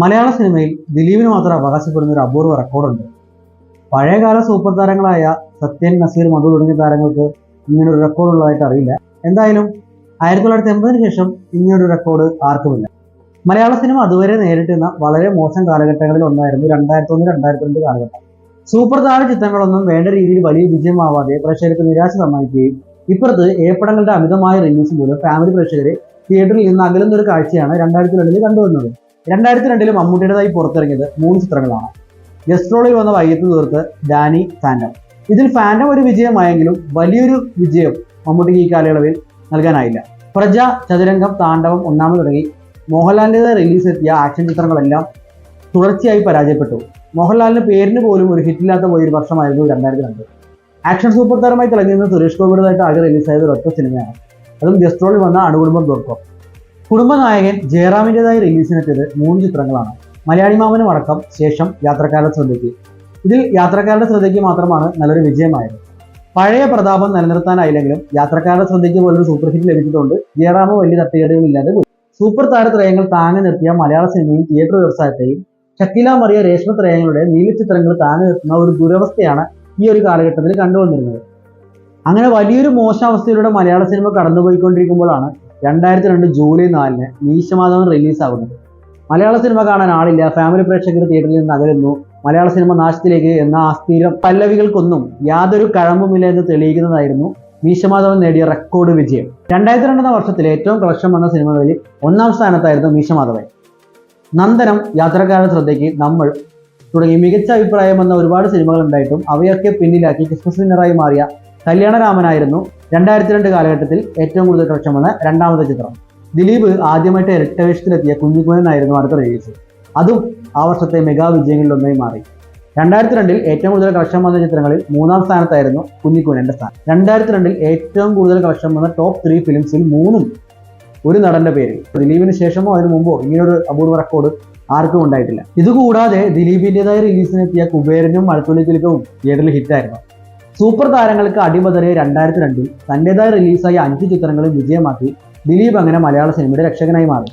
മലയാള സിനിമയിൽ ദിലീപിന് മാത്രം അവകാശപ്പെടുന്ന ഒരു അപൂർവ റെക്കോർഡുണ്ട്. പഴയകാല സൂപ്പർ താരങ്ങളായ സത്യൻ നസീർ മധു തുടങ്ങിയ താരങ്ങൾക്ക് ഇങ്ങനൊരു റെക്കോർഡ് ഉള്ളതായിട്ട് അറിയില്ല. എന്തായാലും ആയിരത്തി തൊള്ളായിരത്തി എൺപതിന് ശേഷം ഇങ്ങനൊരു റെക്കോർഡ് ആർക്കുമില്ല. മലയാള സിനിമ അതുവരെ നേരിട്ടിരുന്ന വളരെ മോശം കാലഘട്ടങ്ങളിൽ ഒന്നായിരുന്നു രണ്ടായിരത്തി ഒന്ന് രണ്ടായിരത്തി രണ്ട് കാലഘട്ടം. സൂപ്പർ താര ചിത്രങ്ങളൊന്നും വേണ്ട രീതിയിൽ വലിയ വിജയമാവാതെ പ്രേക്ഷകർക്ക് നിരാശ സമ്മാനിക്കുകയും ഇപ്പുറത്ത് ഏപ്പടങ്ങളുടെ അമിതമായ റിലീസ് മൂലം ഫാമിലി പ്രേക്ഷകരെ തിയേറ്ററിൽ നിന്ന് അകലുന്ന ഒരു കാഴ്ചയാണ് രണ്ടായിരത്തി രണ്ടിൽ കണ്ടുവന്നത് രണ്ടായിരത്തി രണ്ടിൽ മമ്മൂട്ടിയുടേതായി പുറത്തിറങ്ങിയത് മൂന്ന് ചിത്രങ്ങളാണ്. ഗസ്ട്രോളിൽ വന്ന വൈകിട്ട് തീർത്ത് ഡാനി ഫാൻഡം ഇതിൽ ഫാൻഡം ഒരു വിജയമായെങ്കിലും വലിയൊരു വിജയം മമ്മൂട്ടിക്ക് ഈ കാലയളവിൽ നൽകാനായില്ല. പ്രജ ചതുരംഗം താണ്ഡവം ഒന്നാമത് തുടങ്ങി. മോഹൻലാലിന്റെ റിലീസ് എത്തിയ ആക്ഷൻ ചിത്രങ്ങളെല്ലാം തുടർച്ചയായി പരാജയപ്പെട്ടു. മോഹൻലാലിന് പേരിന് പോലും ഒരു ഹിറ്റില്ലാത്ത പോയൊരു വർഷമായിരുന്നു രണ്ടായിരത്തി രണ്ട് ആക്ഷൻ സൂപ്പർ താരമായി തിളങ്ങിയിരുന്ന സുരേഷ് ഗോപിയുടേതായിട്ട് ആകെ റിലീസായത് ഒരൊറ്റ സിനിമയാണ്. അതും ഗസ്ട്രോളിൽ വന്ന അണുകുടുംബം ഡോട്ട് കുടുംബനായകൻ ജയറാമിന്റെതായി റിലീസിനെത്തിയത് മൂന്ന് ചിത്രങ്ങളാണ്. മലയാളി മാമനും അടക്കം ശേഷം യാത്രക്കാരുടെ ശ്രദ്ധയ്ക്ക്. ഇതിൽ യാത്രക്കാരുടെ ശ്രദ്ധയ്ക്ക് മാത്രമാണ് നല്ലൊരു വിജയമായത്. പഴയ പ്രതാപം നിലനിർത്താനായില്ലെങ്കിലും യാത്രക്കാരുടെ ശ്രദ്ധയ്ക്ക് പോലൊരു സൂപ്പർ ഹിറ്റ് ലഭിച്ചിട്ടുണ്ട്. ജയറാമ് വലിയ തട്ടുകേടുകളില്ലാതെ പോയി. സൂപ്പർ താരത്രയങ്ങൾ താങ്ങി നിർത്തിയ മലയാള സിനിമയും തിയേറ്റർ വ്യവസായത്തെയും ഷക്കീല മറിയ രേഷ്മ ത്രയങ്ങളുടെ നീലച്ചിത്രങ്ങൾ താങ്ങി നിർത്തുന്ന ഒരു ദുരവസ്ഥയാണ് ഈ ഒരു കാലഘട്ടത്തിൽ കണ്ടുവന്നിരുന്നത്. അങ്ങനെ വലിയൊരു മോശാവസ്ഥയിലൂടെ മലയാള സിനിമ കടന്നുപോയിക്കൊണ്ടിരിക്കുമ്പോഴാണ് രണ്ടായിരത്തി രണ്ട് ജൂലൈ നാലിന് മീശമാധവൻ റിലീസാകുന്നത് മലയാള സിനിമ കാണാൻ ആളില്ല. ഫാമിലി പ്രേക്ഷകർ തിയേറ്ററിൽ നിന്ന് അകലുന്നു മലയാള സിനിമ നാശത്തിലേക്ക് എന്ന ആ സ്ഥിരം പല്ലവികൾക്കൊന്നും യാതൊരു കഴമ്പുമില്ല എന്ന് തെളിയിക്കുന്നതായിരുന്നു മീശമാധവൻ നേടിയ റെക്കോർഡ് വിജയം. രണ്ടായിരത്തി രണ്ടെന്ന വർഷത്തിൽ ഏറ്റവും കളക്ഷൻ വന്ന സിനിമകളിൽ ഒന്നാം സ്ഥാനത്തായിരുന്നു മീശമാധവൻ. നന്ദനം യാത്രക്കാരുടെ ശ്രദ്ധയ്ക്ക് നമ്മൾ തുടങ്ങി മികച്ച അഭിപ്രായം വന്ന ഒരുപാട് സിനിമകൾ ഉണ്ടായിട്ടും അവയൊക്കെ പിന്നിലാക്കി ക്രിസ്മസ് വിന്നറായി മാറിയ കല്യാണരാമനായിരുന്നു രണ്ടായിരത്തി രണ്ട് കാലഘട്ടത്തിൽ ഏറ്റവും കൂടുതൽ കളക്ഷൻ വന്ന രണ്ടാമത്തെ ചിത്രം. ദിലീപ് ആദ്യമായിട്ട് ഇരട്ട വേഷത്തിലെത്തിയ കുഞ്ഞിക്കുഞ്ഞനായിരുന്നു അടുത്ത റിലീസ് അതും ആ വർഷത്തെ മെഗാ വിജയങ്ങളിൽ ഒന്നായി മാറി. രണ്ടായിരത്തി രണ്ടിൽ ഏറ്റവും കൂടുതൽ കളക്ഷൻ വന്ന ചിത്രങ്ങളിൽ മൂന്നാം സ്ഥാനത്തായിരുന്നു കുഞ്ഞിക്കുഞ്ഞന്റെ സ്ഥാനം. രണ്ടായിരത്തി രണ്ടിൽ ഏറ്റവും കൂടുതൽ കളക്ഷൻ വന്ന ടോപ്പ് ത്രീ ഫിലിംസിൽ മൂന്നും ഒരു നടന്റെ പേര് ദിലീപിന് ശേഷമോ അതിനു മുമ്പോ ഇങ്ങനൊരു അപൂർവ റെക്കോർഡ് ആർക്കും ഉണ്ടായിട്ടില്ല. ഇതുകൂടാതെ ദിലീപിന്റെതായ റിലീസിനെത്തിയ കുബേരനും മഴത്തുള്ളിക്കിലുക്കവും തിയേറ്ററിൽ ഹിറ്റായിരുന്നു സൂപ്പർ താരങ്ങൾക്ക് അടിമതരെ രണ്ടായിരത്തി രണ്ടിൽ തന്റേതായ റിലീസായ അഞ്ച് ചിത്രങ്ങളും വിജയമാക്കി ദിലീപ് അങ്ങനെ മലയാള സിനിമയുടെ രക്ഷകനായി മാറി.